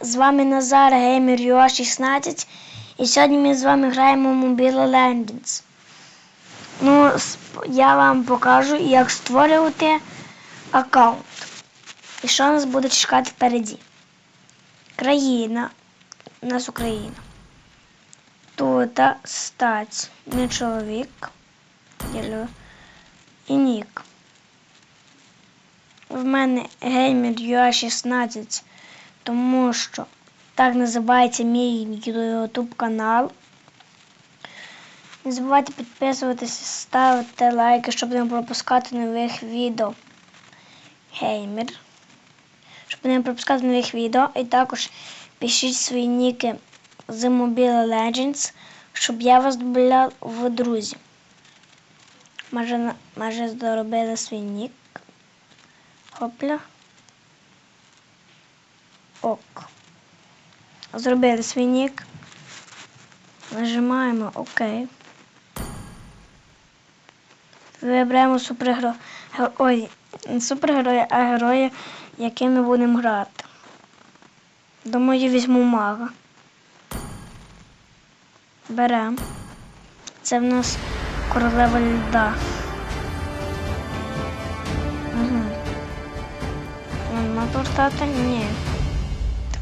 З вами Назар Геймер UA 16 і сьогодні ми з вами граємо Mobile Legends. Ну, я вам покажу, як створювати аккаунт. І що нас буде чекати впереді. Країна. У нас Україна. Тут стать. Не чоловік. І нік. В мене геймер UA 16, тому що так називається мій YouTube канал. Не забувайте підписуватися, ставити лайки, щоб не пропускати нових відео. Геймер. Щоб не пропускати нових відео. І також пишіть свої ніки з Mobile Legends, щоб я вас додавав в друзі. Може, на- може доробили свій нік. Хопля. Ок. Зробили свій нік. Нажимаємо ОК. Вибираємо супергероя. Ой, не супергероя, а героя, яким ми будемо грати. Думаю, візьму мага. Беремо. Це в нас королева льда. Угу. Нема повертати? Ні.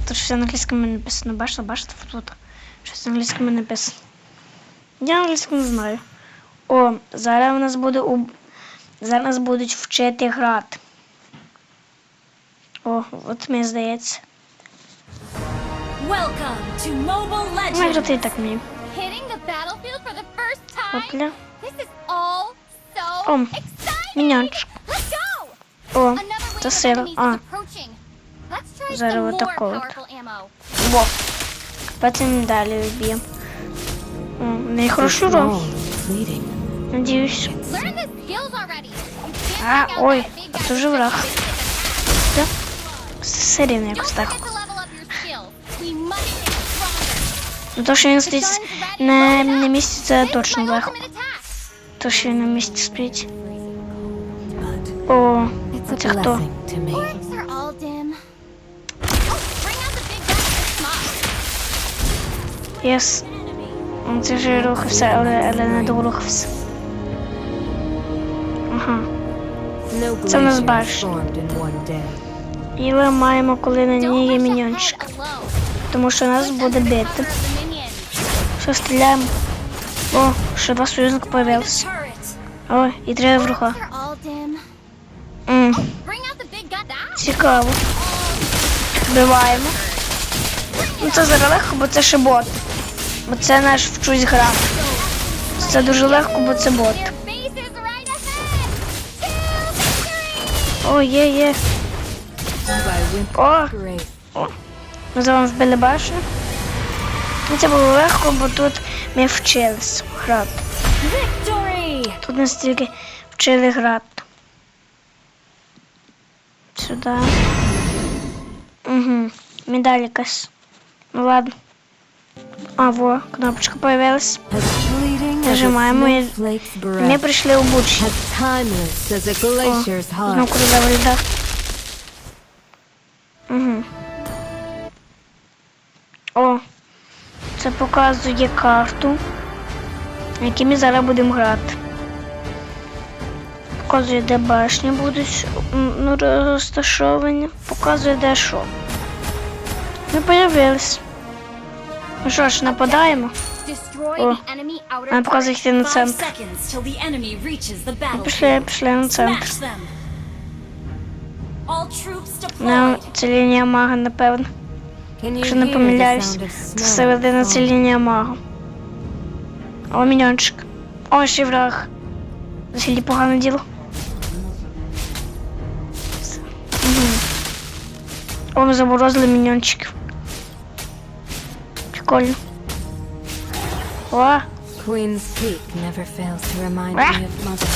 Тут щось англійською написано. Бачите, бачите тут? Щось англійською написано. Я англійську не знаю. О, зараз у нас буде у... Зараз нас будуть вчити грати. О, от мені здається. Welcome to Mobile Legends. ти так мені. Hitting the battlefield for the first time. Хопля. This is all so О, exciting. мінянчик. Let's go. О, це сила. А, Зараз some more отако от. powerful ammo. во. Потім далі вб'ємо. О, не хорошо ром. Надіюсь. Learn the skills already. You can't А, take out ой, that big а guy то же with враг. such a big Да? Все рівно attack. якось Don't так. forget to level up your skills. We must get stronger. Ну то, що він стоїть на, на місці, це This is точно my легко. ultimate attack. То, що він на місці стоїть. О, це хто? Вже рухався, але, але не дорухався. Ага. Це в нас баш. І ми маємо, коли на ній є міньончик. Тому що нас буде бити. Все, стріляємо. О, ще два союзника появилися. О, і три врага. Цікаво. Вбиваємо. Ну це зараз легко, бо це ще бот. Бо це наш вчусь грати. Це дуже легко, бо це бот. О, є, є. О, ми з вами вбили башню. Ну, Це було легко, бо тут ми вчились грати. Тут нас тільки вчили грати. Сюди. Угу. Медаль якась. Ну ладно. А, во, кнопочка появилась. Нажимаємо і ми прийшли у Бучі. О, знову королева льда. Угу. О, це показує карту, на якій ми зараз будемо грати. Показує, де башні будуть ну, розташовані. Показує, де що. Ми появились. Ну що ж, нападаємо. Outer Вона показує йти на центр. Ми пішли, пішли на центр. Deployed. це лінія мага, напевно. Якщо не помиляюсь, це середина це лінія мага. О, міньончик. О, ще враг. Взагалі погане діло. Угу. О, ми заморозили міньончиків. Прикольно. О, Queen's Peak never fails to remind Ah. me of mother.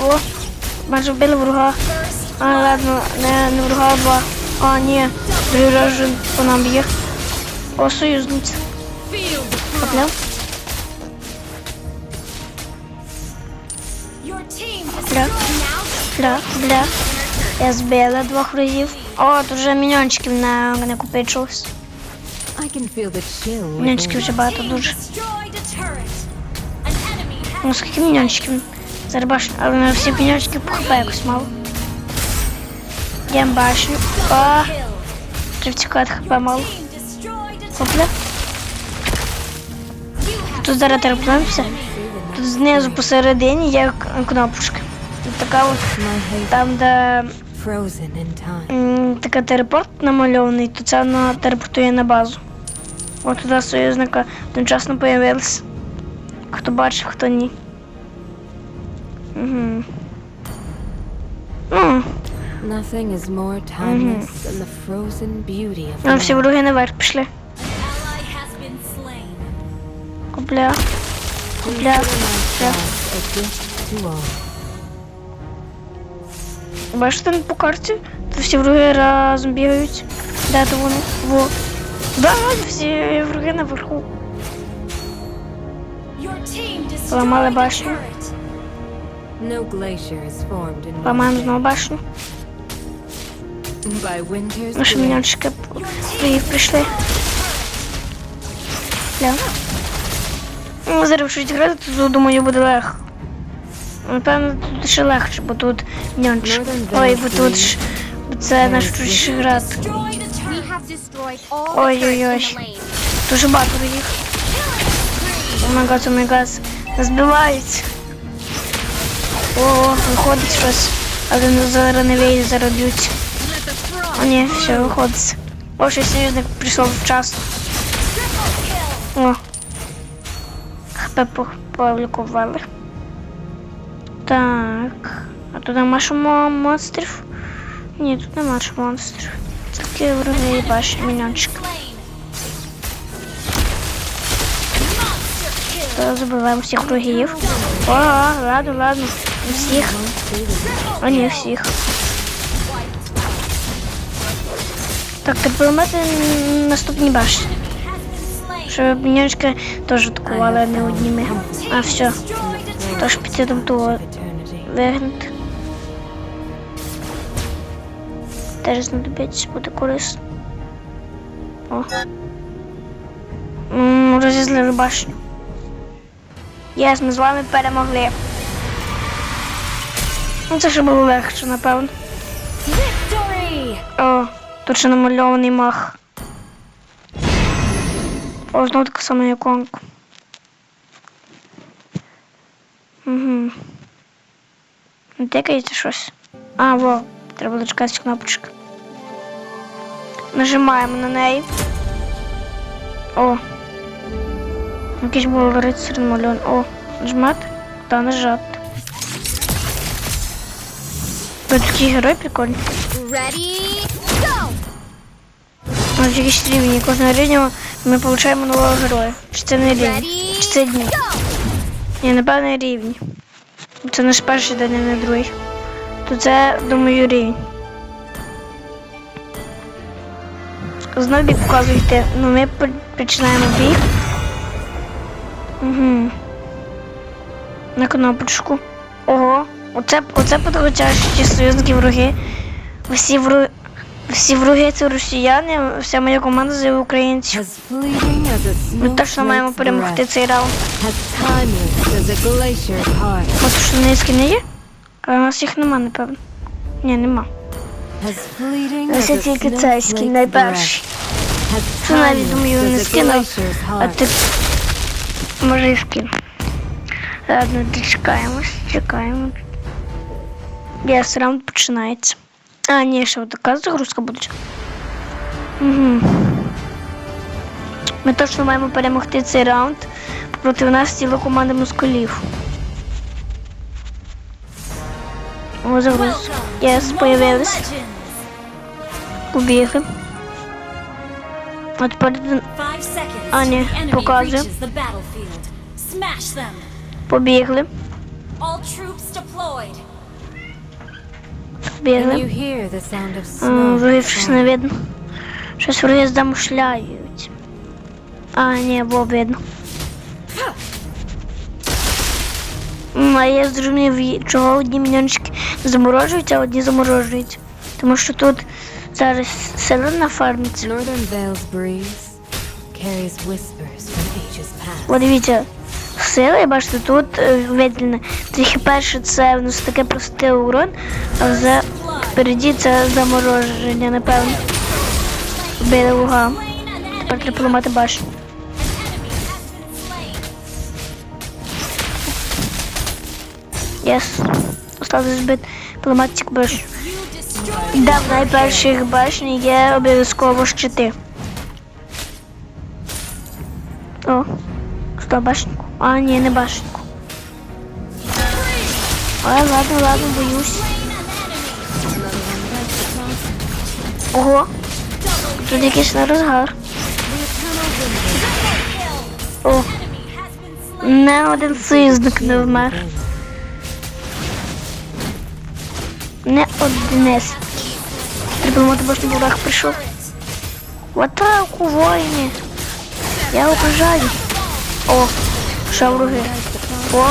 о, майже вбили врага. А, ладно, не, не врага, а два. А, ні, другий раз вже по нам б'є. О, союзниця. Your Бля, бля, бля. Я збила двох разів. О, тут вже міньончиків на накопичилось. Міньончиків вже багато дуже. Ну скільки міньончиків? Зараз башню, але на всі по хп якось мало. Йдем башню. О, kill. хп мало. Хопля. Тут зараз терпнемося. Тут знизу посередині є кнопочка. І така от там, де frozen in time. така телепорт намальований, то це вона телепортує на базу. От туди союзника одночасно появилися. Хто бачив, хто ні. Угу. Ну, Nothing is more timeless than the frozen beauty of ну всі вороги наверх пішли. Купля. Купля. Купля. Бачите по карті? Тут всі вороги разом бігають. Де то вони? Во. Да, всі вороги наверху. Ламали башню. No glacier is formed in Ламаємо знову башню. Наші приїв прийшли. Бля. Ну, зараз щось грати, то думаю буде легко. Напевно, тут ще легше, бо тут міньончик. Ой, бо тут ж це наш тут ще грати. Destroyed a We turret. have destroyed Ой, turrets ой, in ой. the lane. Дуже багато їх. Омегас, омегас. Збивають. О, виходить щось. Але не зараз не вийде, зараз б'ють. О, ні, все, виходить. О, ще союзник прийшов вчасно. О. ХП по- полікували. Так. А тут нема що мо- монстрів? Ні, тут нема що монстрів. Тільки вороги баші, міньончик. Забиваємо всіх врагів. О, ладно, ладно. Всіх. А не всіх. Так, тепер мати наступні башні. Щоб міньончики теж атакували, не одніми. А все. Тож піти там вигнати. Теж знадобиться, буде корисно. О. Розізлили башню. Єс, ми з вами перемогли. Ну це ще було легше, напевно. Victory! О, тут ще намальований мах. О, знову така сама іконка. Угу. Не тикається щось. А, во, треба дочекати кнопочка. Нажимаємо на неї. О. Якийсь був рицар намальон. О, нажимати? Та нажати. Ви такий герой прикольний. Ready, go! На якісь рівні. Кожного рівня ми отримуємо нового героя. Чи це не рівень? Чи це дні? Ні, напевно, рівні. Це наш перший день, а не другий. То це, думаю, рівень. Знову бій показуєте. Ну, ми починаємо бій. Угу. На кнопочку. Ого. Оце, оце подорожчі союзники вороги. Всі вороги. Всі вороги це росіяни, вся моя команда це українці. As fleeting as a Ми точно маємо перемогти цей раунд. Низькі не є? А у нас їх нема, напевно. Ні, нема. Ось тільки цей скін найперший. Це навіть думаю не as скинув, а ти може і скину. Ладно, дочекаємось, чекаємо. Яс, раунд починається. А, ні, ще така загрузка буде. Угу. Ми точно маємо перемогти цей раунд. Проти нас ціла команда москалів. О, загруз. Єс, появились. Побігли. А тепер А, ні, показує. побігли. Побігли. Вроді щось не видно. Щось вроді замушляють. А, ні, було видно. А я зрозумів, чого одні міньончики заморожуються, а одні заморожують. Тому що тут зараз селена фармиться. О, дивіться, сили, бачите, тут е, виділено. Трохи перше це в нас таке простий урон, а вже впереді це замороження, напевно. Біля луга. Тепер треба поламати башню. Єс. Осталось збити поламати цю башню. Да, в найперших башні є обов'язково щити. О, що башеньку? А, ні, не башеньку. Ой, ладно, ладно, боюсь. Ого, тут якийсь на розгар. О, не один союзник не вмер. Не одинець. Треба мати башню ворог прийшов. В атаку, воїни. Я окружаю. О, ще вороги. О,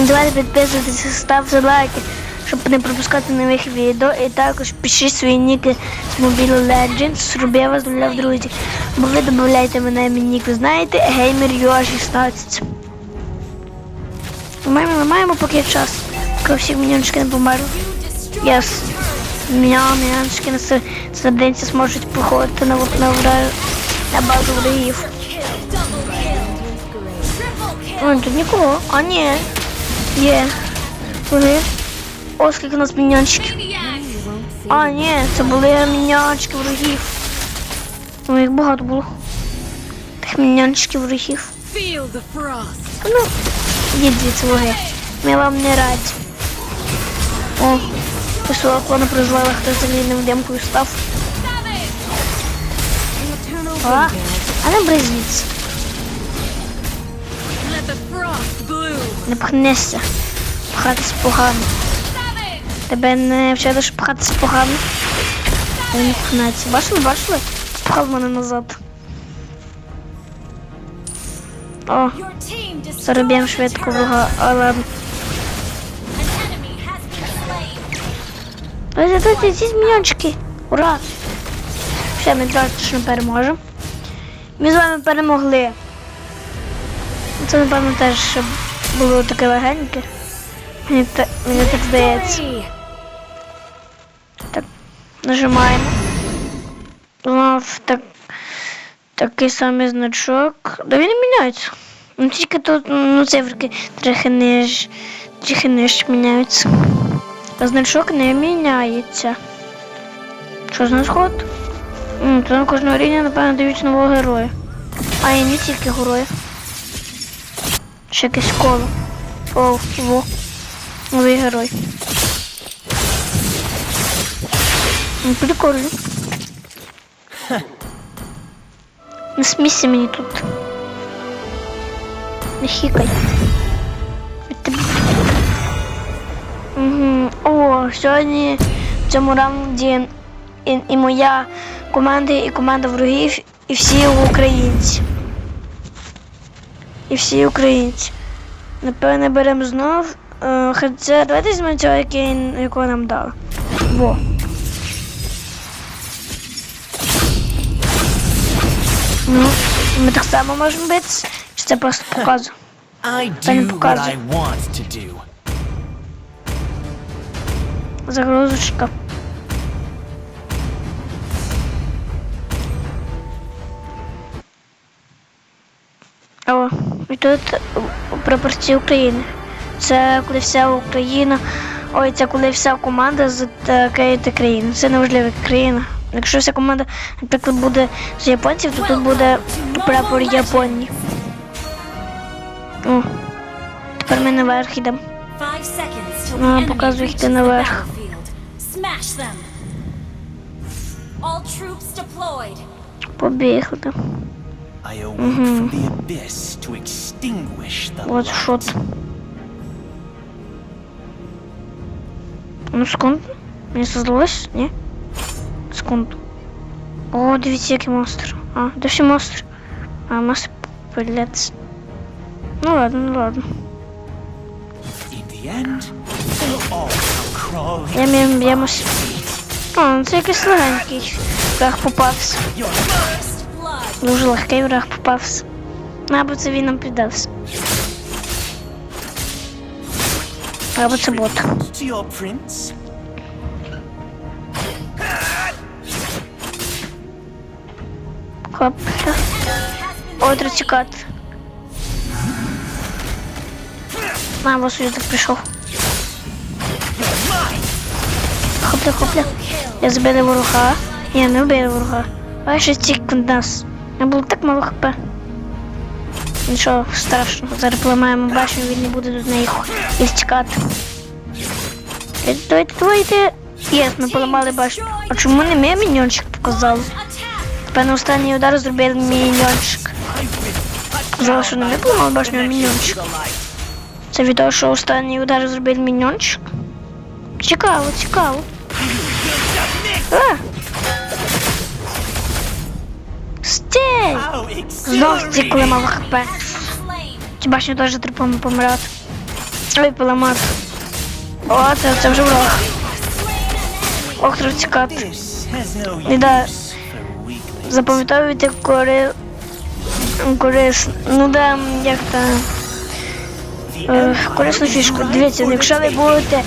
Ну, Давайте підписуйтесь, ставте лайки, щоб не пропускати нових відео. І також пишіть свої ніки з Mobile Legends, зроби вас для друзі. Бо ви додаєте мене мій нік, ви знаєте, геймер UA 16. Ми маємо поки час, коли всі міньончики не померли. Єс. Мене міньончики на се- серденці зможуть походити на, на, на базу ворогів. Ой, тут нікого. А, ні. Є. Вони. О, скільки у нас міньончиків. А, ні, це були міньончики ворогів. Ой, їх багато було. Тих frost. А Ну, йдіть звідси вороги. Ми вам не раді. О, пішла клона призвала, хто взагалі невидимкою став. А, а не бризвіться. The frost. Не пхнешся. Пхатись погано. Тебе не вчили, що пхатись погано. Та не пхнеться. Бачили, бачили? Пхав мене назад. О, зароб'ємо швидко врага, але... тут ці зміньончики. Ура! Все, ми точно переможемо. Ми з вами перемогли. Це, напевно, теж було таке легеньке. Мені, та- мені так здається. Так, нажимаємо. Знов так, такий самий значок. Да він не міняється. Ну тільки тут ну, циферки трохи ниж, трохи нижче міняються. Значок не міняється. Що з нас ход? На кожного рівня, напевно, дають нового героя. А і не тільки героя. Ще якесь коло. О, во. Новий герой. Ну, Прикольно. Не смійся мені тут. Не хікай. Угу. Сьогодні в цьому раунді і, і моя команда, і команда ворогів, і всі українці. І всі українці. Напевне, беремо знов. Е, хоча давайте візьмемо цього, який, якого нам дали. Во. Ну, ми так само можемо битися, чи це просто показує? Та не показує. Загрузочка. О, і тут прапорці України. Це коли вся Україна. Ой, це коли вся команда з такої та країни. Це неважлива країна. Якщо вся команда, наприклад, буде з японців, то тут буде прапор Японії. О, тепер ми наверх йдемо. Five seconds till Ну, the enemy показуй, reaches наверх. battlefield. Smash them. All troops deployed. Побігли. I awoke from the abyss to extinguish the От light. що це. Ну, секунду. Мені це здалось? Ні? Секунду. О, дивіться, який монстр. А, де всі монстри? А, монстр пилець. Ну ладно, ну ладно. Я мім б'ємось. О, ну це якийсь легенький враг попався. Дуже легкий враг попався. Або це він нам піддався. Або це бот. Хоп. Ой, треба тікати. А, ось сюди прийшов. Хопля, хопля. Я збили ворога. Я не вбив ворога. А ще тік нас. Я було так мало хп. Нічого страшного. Зараз поламаємо башню, він не буде до неї і втікати. Е, Давайте, давайте. Єс, ми поламали башню. А чому не ми міньончик показали? Певно, останній удар зробив міньончик. Казали, що не ми поламали башню, а міньончик. Це від того, що останній удар зробив міньончик. Цікаво, цікаво. А! Стій! Знов exhilarating! мало хп. Ці башню теж треба помирати. Ой, поламати. О, це, це вже ворог. Ох, треба тікати. І да, запам'ятовуйте кори... Корис... Ну да, як то... Е, корисну фішку. Дивіться, якщо ви будете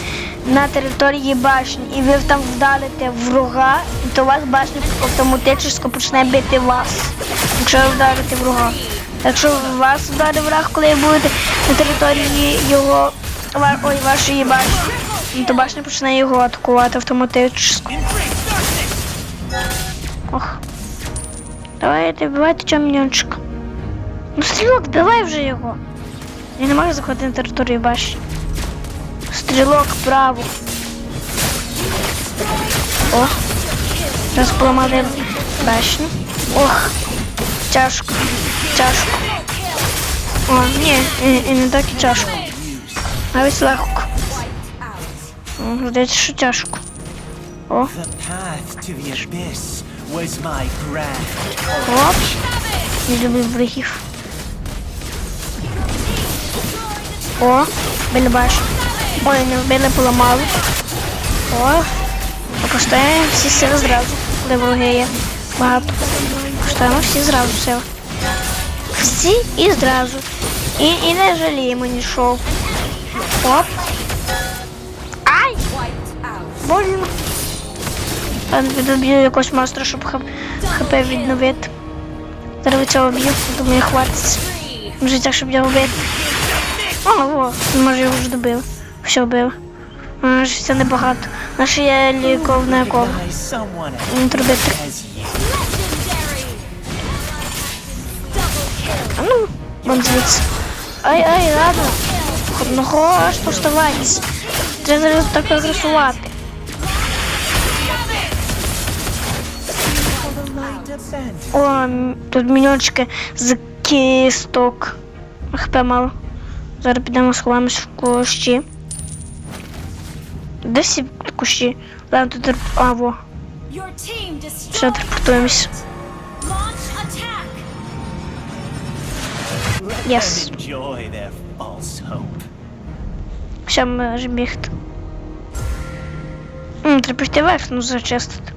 на території башні і ви там вдарите врага, то вас башня автоматично почне бити вас. Якщо ви вдарите врага. Якщо вас вдарить враг, коли ви будете на території його ой, вашої башні, то башня почне його атакувати автоматично. Ох. Давайте, вбивайте міньончик. Ну стрілок, давай вже його. Я не можу заходити на територію башні. Стрілок вправо. О. Зараз поламали башню. Ох. Тяжко. Тяжко. О, ні, і, і не так і тяжко. Навіть легко. Здається, що тяжко. О, оп. Не люблю врагів. О, били башню. Ой, не вбили, поламали. О, опускаємо всі сили зразу, коли вороги є багато. Опускаємо всі зразу сили. Всі і зразу. І, і не жаліємо нічого. Оп. Ай! Больно. Я доб'ю якогось монстра, щоб хп, відновити. Зараз цього б'ю, думаю, хватить. Життя, щоб його вбити. О, о, може його вже добив. Все вбив. А, Життя небагато. Наше є ліковне коло. так. А ну, вон. Ай, ай, ладно. Ну хоч поставайтесь. Треба зараз так агресувати. О, тут міньончики з кісток. ХП мало. Зараз підемо сховаємось в кущі. Де всі кущі? Ладно, тут а, во. Attack. Let Yes. ми можемо бігти. М, треба піти вверх, ну зачистити.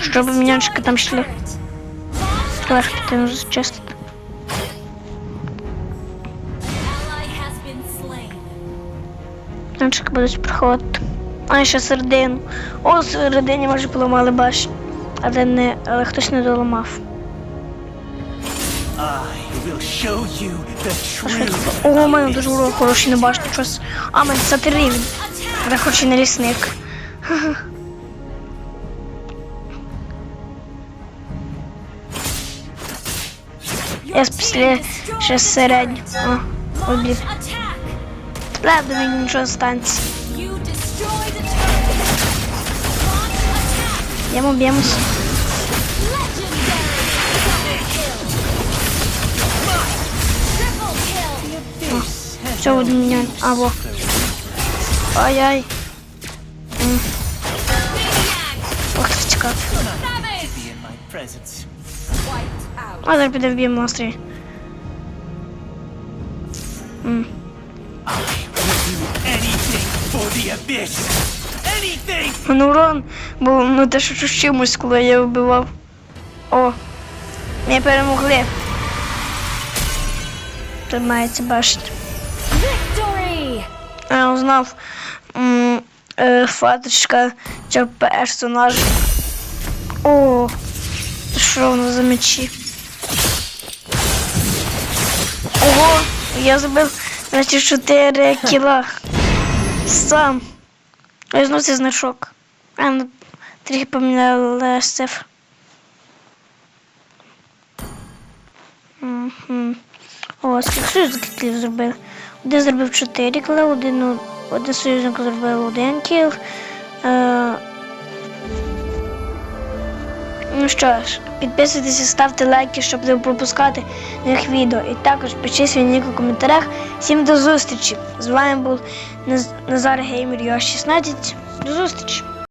Щоб міньончики там йшли. Вверх піти, ну зачистити. Танчики будуть приходити. А ще середину. О, середині може поламали башню. Але не, але хтось не доламав. О, у мене дуже урок хороший на башню. Щось. А, мене це рівень. Я хочу на лісник. Я після ще середню. О, обіг. Naprawdę mnie nie zostać. Biemu, biemu się. Chciał minion, albo... Ajaj. Mm. Och, to ciekawe. Ale tak będę wbiję monstry. Mm. Меня. А, во. Ай-ай. М. Ох, ти втікав. Savage. Be in my presence. Wiped out. А зараз піде вб'ємо монстрів. М. I will do anything for the abyss. Anything! Ну, урон був ну те, що чимось, коли я вбивав. О, ми перемогли. Тут мається бачити. Я узнав е, фаточка цього персонажа. О, що воно за мечі? Ого, я забив 24 кіла. Сам. Я знову цей значок. А, ну, трохи поміняли цифр. Угу. О, скільки кілів зробив? Один зробив 4 кіла, один, один союзник зробив один кіл. Е, ну що ж, підписуйтесь і ставте лайки, щоб не пропускати нових відео. І також пишіть свій нік у коментарях. Всім до зустрічі! З вами був Назар Геймер Йо 16. До зустрічі!